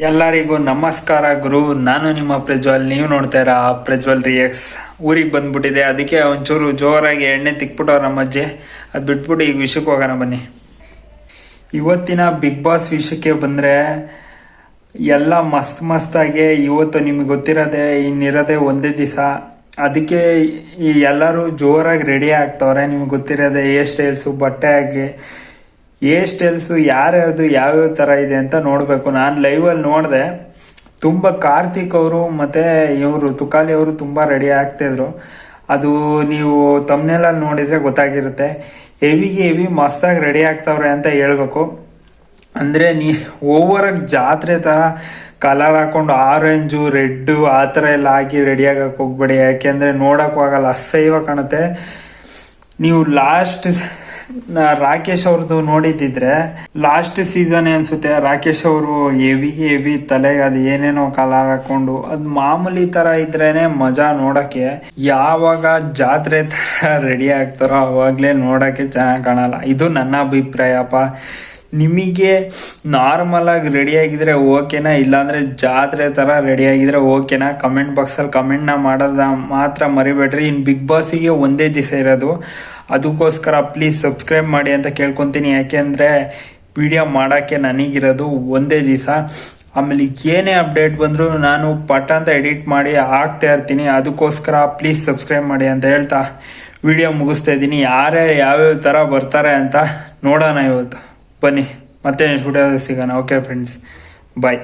ಎಲ್ಲರಿಗೂ ನಮಸ್ಕಾರ ಗುರು. ನಾನು ನಿಮ್ಮ ಪ್ರಜ್ವಲ್. ನೀವು ನೋಡ್ತಾ ಇರ ಪ್ರಜ್ವಲ್ ರಿಯಕ್ಸ್ ಊರಿಗೆ ಬಂದ್ಬಿಟ್ಟಿದೆ. ಅದಕ್ಕೆ ಒಂಚೂರು ಜೋರಾಗಿ ಎಣ್ಣೆ ತಿಕ್ಬಿಟ್ಟವ್ರ ನಮ್ಮ ಅಜ್ಜಿ ಅದು ಬಿಟ್ಬಿಟ್ಟು ಈಗ ವಿಷಯಕ್ಕೆ ಹೋಗೋಣ ಬನ್ನಿ. ಇವತ್ತಿನ ಬಿಗ್ ಬಾಸ್ ವಿಷಯಕ್ಕೆ ಬಂದರೆ ಎಲ್ಲ ಮಸ್ತ್ ಮಸ್ತಾಗಿ ಇವತ್ತು ನಿಮಗೆ ಗೊತ್ತಿರೋದೆ ಇನ್ನಿರೋದೆ ಒಂದೇ ದಿವಸ. ಅದಕ್ಕೆ ಈ ಎಲ್ಲರೂ ಜೋರಾಗಿ ರೆಡಿ ಆಗ್ತವ್ರೆ. ನಿಮ್ಗೆ ಗೊತ್ತಿರೋದೆ ಹೇರ್ ಸ್ಟೈಲ್ಸು ಬಟ್ಟೆ ಆಗಲಿ ಹೇರ್ ಸ್ಟೈಲ್ಸು ಯಾರ್ಯಾರ್ದು ಯಾವ್ಯಾವ ಥರ ಇದೆ ಅಂತ ನೋಡಬೇಕು. ನಾನು ಲೈವಲ್ಲಿ ನೋಡಿದೆ, ತುಂಬ ಕಾರ್ತಿಕ್ ಅವರು ಮತ್ತು ಇವರು, ತುಕಾಲಿ ಅವರು ತುಂಬ ರೆಡಿ ಆಗ್ತಿದ್ರು ಅದು ನೀವು ತಮ್ಮನೆಲ್ಲ ನೋಡಿದರೆ ಗೊತ್ತಾಗಿರುತ್ತೆ. ಹೆವಿಗೆ ಹೆವಿ ಮಸ್ತಾಗಿ ರೆಡಿ ಆಗ್ತಾವ್ರೆ ಅಂತ ಹೇಳ್ಬೇಕು. ಅಂದರೆ ನೀ ಓವರಾಗಿ ಜಾತ್ರೆ ಥರ ಕಲರ್ ಹಾಕೊಂಡು ಆರೆಂಜು ರೆಡ್ಡು ಆ ಥರ ಎಲ್ಲ ಹಾಕಿ ರೆಡಿ ಆಗಕ್ಕೆ ಹೋಗ್ಬೇಡಿ. ಯಾಕೆಂದರೆ ನೋಡೋಕ್ಕೂ ಆಗಲ್ಲ ಅಸೈವ ಕಾಣುತ್ತೆ. ನೀವು ಲಾಸ್ಟ್ ರಾಕೇಶ್ ಅವ್ರದ್ದು ನೋಡಿದ್ದಿದ್ರೆ ಲಾಸ್ಟ್ ಸೀಸನ್ ಅನ್ಸುತ್ತೆ ರಾಕೇಶ್ ಅವರು ಹೆವಿ ಹೆವಿ ತಲೆಗೆ ಅದು ಏನೇನೋ ಕಾಲ ಹಾಕೊಂಡು, ಅದು ಮಾಮೂಲಿ ತರ ಇದ್ರೇನೆ ಮಜಾ ನೋಡಕ್ಕೆ. ಯಾವಾಗ ಜಾತ್ರೆ ತರ ರೆಡಿ ಆಗ್ತಾರೋ ಅವಾಗ್ಲೇ ನೋಡಕ್ಕೆ ಚೆನ್ನಾಗಿ ಕಾಣಲ್ಲ. ಇದು ನನ್ನ ಅಭಿಪ್ರಾಯಪ್ಪ. ನಿಮಗೆ ನಾರ್ಮಲ್ ಆಗಿ ರೆಡಿ ಆಗಿದ್ರೆ ಓಕೆನಾ ಇಲ್ಲಾಂದ್ರೆ ಜಾತ್ರೆ ತರ ರೆಡಿ ಆಗಿದ್ರೆ ಓಕೆನಾ ಕಮೆಂಟ್ ಬಾಕ್ಸಲ್ಲಿ ಕಮೆಂಟ್ನ ಮಾಡೋದ ಮಾತ್ರ ಮರಿಬೇಡ್ರಿ. ಇನ್ನು ಬಿಗ್ ಬಾಸಿಗೆ ಒಂದೇ ದಿವಸ ಇರೋದು. ಅದಕ್ಕೋಸ್ಕರ ಪ್ಲೀಸ್ ಸಬ್ಸ್ಕ್ರೈಬ್ ಮಾಡಿ ಅಂತ ಕೇಳ್ಕೊತೀನಿ. ಯಾಕೆಂದರೆ ವಿಡಿಯೋ ಮಾಡೋಕ್ಕೆ ನನಗಿರೋದು ಒಂದೇ ದಿವಸ. ಆಮೇಲೆ ಏನೇ ಅಪ್ಡೇಟ್ ಬಂದರೂ ನಾನು ಪಟ ಅಂತ ಎಡಿಟ್ ಮಾಡಿ ಹಾಕ್ತಾ ಇರ್ತೀನಿ. ಅದಕ್ಕೋಸ್ಕರ ಪ್ಲೀಸ್ ಸಬ್ಸ್ಕ್ರೈಬ್ ಮಾಡಿ ಅಂತ ಹೇಳ್ತಾ ವಿಡಿಯೋ ಮುಗಿಸ್ತಾ ಇದ್ದೀನಿ. ಯಾರೇ ಯಾವ್ಯಾವ ಥರ ಬರ್ತಾರೆ ಅಂತ ನೋಡೋಣ ಇವತ್ತು. ಬನ್ನಿ, ಮತ್ತೆ ವಿಡಿಯೋ ಸಿಗೋಣ. Okay friends bye